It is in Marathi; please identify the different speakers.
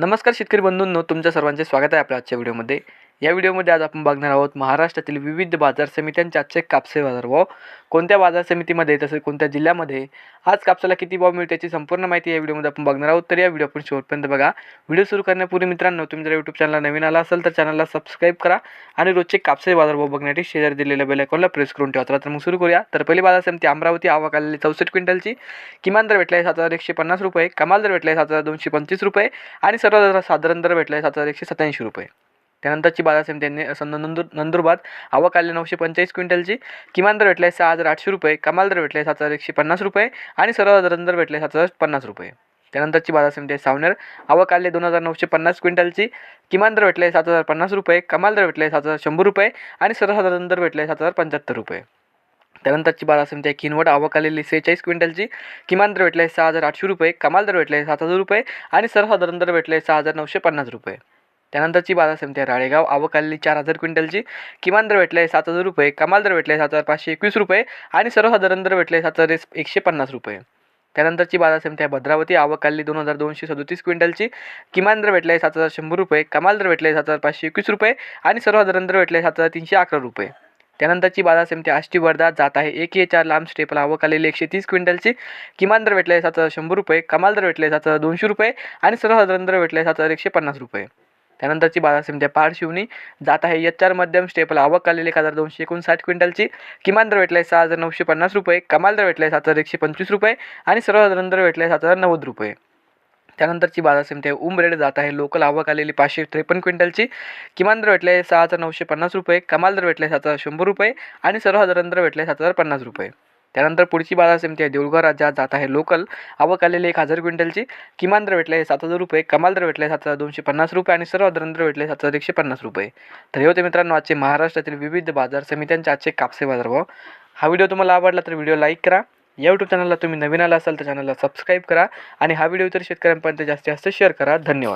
Speaker 1: नमस्कार शेतकरी बंधूंनो तुमच्या सर्वांचे स्वागत आहे आपल्या आजच्या व्हिडिओमध्ये. या व्हिडिओमध्ये आज आपण बघणार आहोत महाराष्ट्रातील विविध बाजार समित्यांचे आजचे कापसे बाजार भाव कोणत्या बाजार समितीमध्ये तसेच कोणत्या जिल्ह्यामध्ये आज कापसाला किती भाव मिळतो याची संपूर्ण माहिती या व्हिडिओमध्ये आपण बघणार आहोत. तर या व्हिडिओ आपण शेवटपर्यंत बघा. व्हिडिओ सुरू करण्यापूर्वी मित्रांनो तुम्ही जर यूट्यूब चॅनलला नवीन आला असेल तर चॅनलला सबस्क्राईब करा आणि रोजचे कापसे बाजार भाव बघण्यासाठी शेजारी दिलेल्या बेल प्रेस करून ठेवा. तर मग सुरू करूया. तर पहिली बाजार समिती अमरावती आवक आलेली चौसष्ट क्विंटलची. किमान दर भेटला आहे सात हजार एकशे पन्नास रुपये. कमाल दर भेटला आहे सात हजार दोनशे पंचवीस रुपये. आणि सर्व साधारण दर भेटला आहे सात हजार एकशे सत्याऐंशी रुपये. त्यानंतरची बाजार समित्यांनी असं नंदुर नंदुरबार आवक आले नऊशे पंचेचाळीस क्विंटलची किमान दर भेटला आहे सहा हजार आठशे रुपये कमाल दर भेटला आहे सात हजार एकशे पन्नास रुपये आणि सर्व दर भेटले सात हजार पन्नास रुपये. त्यानंतरची बाजार समिती आहे सावनेर आवक आले दोन हजार नऊशे पन्नास क्विंटलची किमान दर भेटले सात हजार पन्नास रुपये कमाल दर भेटले सात हजार शंभर रुपये आणि सर्वसाधारण दर भेटले सात हजार पंच्याहत्तर रुपये. त्यानंतरची बाजार समिती आहे किनवट आवक आलेली सेहेचाळीस क्विंटलची किमान दर भेटले सहा हजार आठशे रुपये कमाल दर भेटले सात हजार रुपये आणि सर्वसाधारण दर भेटले सहा हजार नऊशे पन्नास रुपये. त्यानंतरची बाजार समिती आहे राळेगाव. आवक आलेली चार हजार क्विंटलची. किमान दर भेटले सात हजार रुपये. कमाल दर भेटले सात हजार पाचशे एकवीस रुपये. आणि सर्वसाधारण दर भेटले सात हजार एकशे पन्नास रुपये. त्यानंतरची बाजार समिती आहे भद्रावती. आवक आलेली दोन हजार दोनशे सदोतीस क्विंटलची. किमान दर भेटले सात हजार शंभर रुपये. कमाल दर भेटले सात हजार पाचशे एकवीस रुपये. आणि सर्वसाधारण दर भेटले सात हजार तीनशे अकरा रुपये. त्यानंतरची बाजार समिती आष्टी वर्धा जात आहे एक ए चार लांब स्टेपल. आवक आलेली एकशे तीस क्विंटलची. किमान दर भेटले सात हजार शंभर रुपये. कमाल दर भेटले सात हजार दोनशे रुपये. आणि सर्वसाधारण दर भेटले सात हजार एकशे पन्नास रुपये. त्यानंतरची बाजार समिती पारशिवनी जात आहे. एच चार मध्यम स्टेपल आवक आलेली एक हजार दोनशे एकोणसाठ क्विंटलची. किमान दर भेटले सहा हजार नऊशे पन्नास रुपये. कमाल दर भेटले सात हजार एकशे पंचवीस रुपये आणि सर्वसाधारण दर भेटले सात हजार नव्वद रुपये. त्यानंतरची बाजार समिती आहे उमरेड जात आहे. लोकल आवक आलेली पाचशे त्रेपन्न क्विंटलची. किमान दर भेटले सहा हजार नऊशे पन्नास रुपये. कमाल दर भेटले सात हजार शंभर रुपये आणि सर्वसाधारण दर भेटले सात हजार पन्नास रुपये. त्यानंतर पुढची बाजार समिती आहे. देऊळगाव राज्यात जात आहे. लोकल आवक आलेली एक हजार क्विंटलची. किमान दर भेटले सात हजार रुपये. कमाल दर भेटले सात हजार दोनशे पन्नास रुपये आणि सर्वसाधारण दर भेटले सात हजार एकशे पन्नास रुपये. तर हे होते मित्रांनो आजचे महाराष्ट्रातील विविध बाजार समित्यांचे आजचे कापसे बाजार भाव. हा व्हिडिओ तुम्हाला आवडला तर व्हिडिओ लाईक करा. या यूट्यूब चॅनलला तुम्ही नवीन आला असाल तर चॅनलला सबस्क्राईब करा. आणि हा व्हिडिओ इतर शेतकऱ्यांपर्यंत जास्तीत जास्त शेअर करा. धन्यवाद.